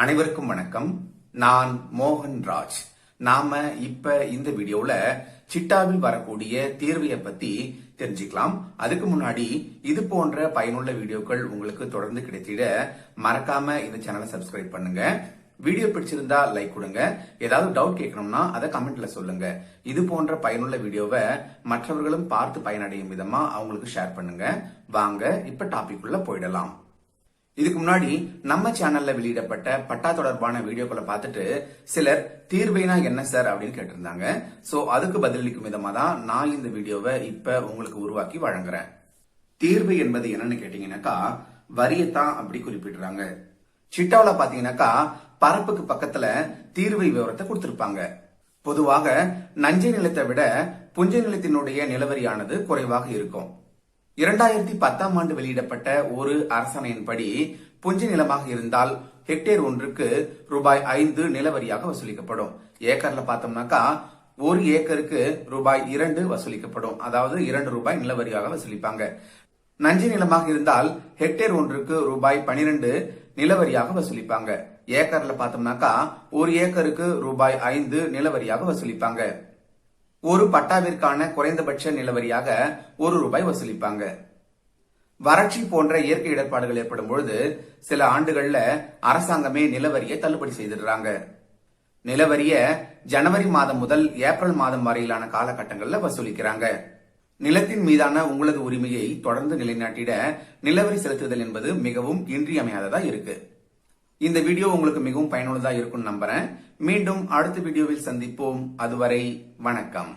அனைவருக்கும் வணக்கம். நான் மோகன் ராஜ். நாம இப்ப இந்த வீடியோல சிட்டாவில் வரக்கூடிய தீர்வையை பத்தி தெரிஞ்சுக்கலாம். அதுக்கு முன்னாடி இது போன்ற பயனுள்ள வீடியோக்கள் உங்களுக்கு தொடர்ந்து கிடைத்திட மறக்காம இந்த சேனலை சப்ஸ்கிரைப் பண்ணுங்க. வீடியோ பிடிச்சிருந்தா லைக் கொடுங்க. ஏதாவது டவுட் கேட்கணும்னா அதை கமெண்ட்ல சொல்லுங்க. இது போன்ற பயனுள்ள வீடியோவை மற்றவர்களும் பார்த்து பயனடையும் விதமா அவங்களுக்கு ஷேர் பண்ணுங்க. வாங்க இப்ப டாபிக் உள்ள போயிடலாம். இதுக்கு முன்னாடி நம்ம சேனல்ல வெளியிடப்பட்ட பட்டா தொடர்பான வீடியோக்களை பார்த்துட்டு சிலர் தீர்வைனா என்ன சார் அப்படின்னு கேட்டிருந்தாங்க. சோ அதுக்கு பதிலளிக்கும் விதமா தான் நான் இந்த வீடியோவை இப்ப உங்களுக்கு உருவாக்கி வழங்குறேன். தீர்வு என்பது என்னன்னு கேட்டீங்கன்னாக்கா வரியத்தான் அப்படி குறிப்பிடுறாங்க. சிட்டாவில பாத்தீங்கன்னாக்கா பரப்புக்கு பக்கத்துல தீர்வை விவரத்தை கொடுத்திருப்பாங்க. பொதுவாக நஞ்சை நிலத்தை விட புஞ்சை நிலத்தினுடைய நிலவரியானது குறைவாக இருக்கும். இரண்டாயிரத்தி பத்தாம் ஆண்டு வெளியிடப்பட்ட ஒரு அரசாணையின்படி புஞ்ச நிலமாக இருந்தால் ஹெக்டேர் ஒன்றுக்கு ரூபாய் ஐந்து நிலவரியாக வசூலிக்கப்படும். ஏக்கர்ல பார்த்தோம்னாக்கா ஒரு ஏக்கருக்கு ரூபாய் இரண்டு வசூலிக்கப்படும். அதாவது இரண்டு ரூபாய் நிலவரியாக வசூலிப்பாங்க. நஞ்சை நிலமாக இருந்தால் ஹெக்டேர் ஒன்றுக்கு ரூபாய் பனிரெண்டு நிலவரியாக வசூலிப்பாங்க. ஏக்கர்ல பார்த்தோம்னாக்கா ஒரு ஏக்கருக்கு ரூபாய் ஐந்து நிலவரியாக வசூலிப்பாங்க. ஒரு பட்டாவிற்கான குறைந்தபட்ச நிலவரியாக ஒரு ரூபாய் வசூலிப்பாங்க. வறட்சி போன்ற இயற்கை இடர்பாடுகள் ஏற்படும் பொழுது சில ஆண்டுகள்ல அரசாங்கமே நிலவரியை தள்ளுபடி செய்திடுறாங்க. நிலவரிய ஜனவரி மாதம் முதல் ஏப்ரல் மாதம் வரையிலான காலகட்டங்களில் வசூலிக்கிறாங்க. நிலத்தின் மீதான உங்களது உரிமையை தொடர்ந்து நிலைநாட்டிட நிலவரி செலுத்துதல் என்பது மிகவும் இன்றியமையாததா இருக்கு. இந்த வீடியோ உங்களுக்கு மிகவும் பயனுள்ளதா இருக்கும்னு நம்புறேன். மீண்டும் அடுத்த வீடியோவில் சந்திப்போம். அதுவரை வணக்கம்.